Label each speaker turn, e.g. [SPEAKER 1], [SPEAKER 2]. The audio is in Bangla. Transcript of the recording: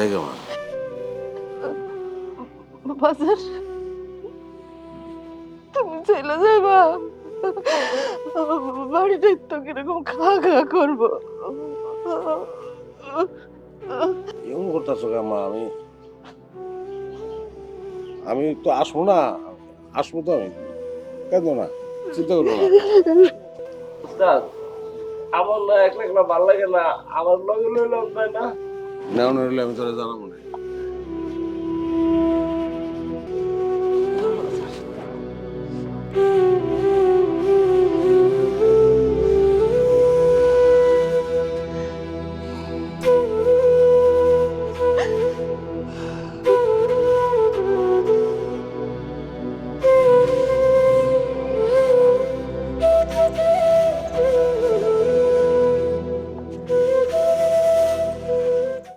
[SPEAKER 1] দেখো মা
[SPEAKER 2] বাজার তুমি চলে যাবা বাড়িটা তো কীরকম খা খা করব
[SPEAKER 1] এমন করতেছো কেন মা আমি আমি তো আসব না আসব তো আমি কেন না চিন্তা করব না
[SPEAKER 3] উস্তাদ আমার না একলা একলা ভালো লাগে না আমার লগে লইলাম তাই না
[SPEAKER 1] নেওয়া হলে আমি তোরা জানাব না